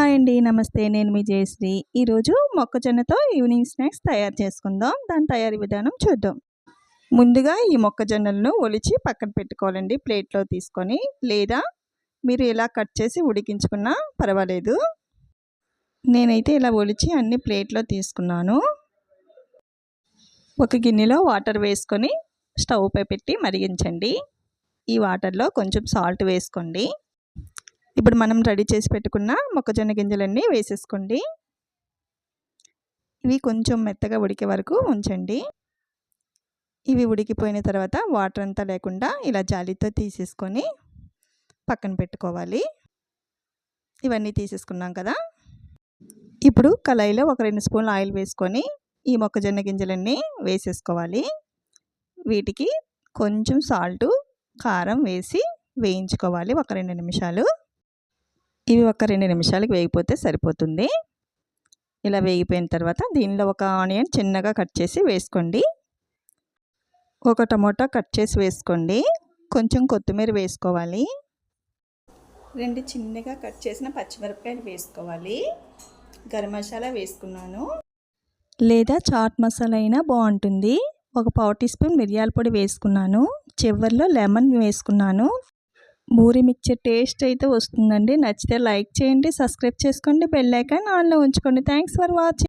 Hi అండి నమస్తే. నేను మీ జయశ్రీ. ఈరోజు మొక్కజొన్నతో ఈవినింగ్ స్నాక్స్ తయారు చేసుకుందాం. దాని తయారీ విధానం చూద్దాం. ముందుగా ఈ మొక్కజొన్నలను ఒలిచి పక్కన పెట్టుకోవాలండి ప్లేట్లో తీసుకొని. లేదా మీరు ఇలా కట్ చేసి ఉడికించుకున్నా పర్వాలేదు. నేనైతే ఇలా ఒలిచి అన్ని ప్లేట్లో తీసుకున్నాను. ఒక గిన్నెలో వాటర్ వేసుకొని స్టవ్పై పెట్టి మరిగించండి. ఈ వాటర్లో కొంచెం సాల్ట్ వేసుకోండి. ఇప్పుడు మనం రెడీ చేసి పెట్టుకున్న మొక్కజొన్న గింజలన్నీ వేసేసుకోండి. ఇవి కొంచెం మెత్తగా ఉడికే వరకు ఉంచండి. ఇవి ఉడికిపోయిన తర్వాత వాటర్ అంతా లేకుండా ఇలా జాలితో తీసేసుకొని పక్కన పెట్టుకోవాలి. ఇవన్నీ తీసేసుకున్నాం కదా. ఇప్పుడు కళాయిలో ఒక రెండు స్పూన్లు ఆయిల్ వేసుకొని ఈ మొక్కజొన్న గింజలన్నీ వేసేసుకోవాలి. వీటికి కొంచెం సాల్టు కారం వేసి వేయించుకోవాలి ఒక రెండు నిమిషాలు. ఇవి ఒక రెండు నిమిషాలకి వేగిపోతే సరిపోతుంది. ఇలా వేగిపోయిన తర్వాత దీనిలో ఒక ఆనియన్ చిన్నగా కట్ చేసి వేసుకోండి. ఒక టమోటా కట్ చేసి వేసుకోండి. కొంచెం కొత్తిమీర వేసుకోవాలి. రెండు చిన్నగా కట్ చేసిన పచ్చిమిరపకాయలు వేసుకోవాలి. గరం మసాలా వేసుకున్నాను. లేదా చాట్ మసాలా అయినా బాగుంటుంది. ఒక పావు టీ స్పూన్ మిరియాల పొడి వేసుకున్నాను. చివరిలో లెమన్ వేసుకున్నాను. బూరిమిచ్చే మిక్చర్ టేస్ట్ అయితే వస్తుందండి. నచ్చితే లైక్ చేయండి సబ్స్క్రైబ్ చేసుకోండి బెల్ ఐకాన్ ఆన్లో ఉంచుకోండి. Thanks for watching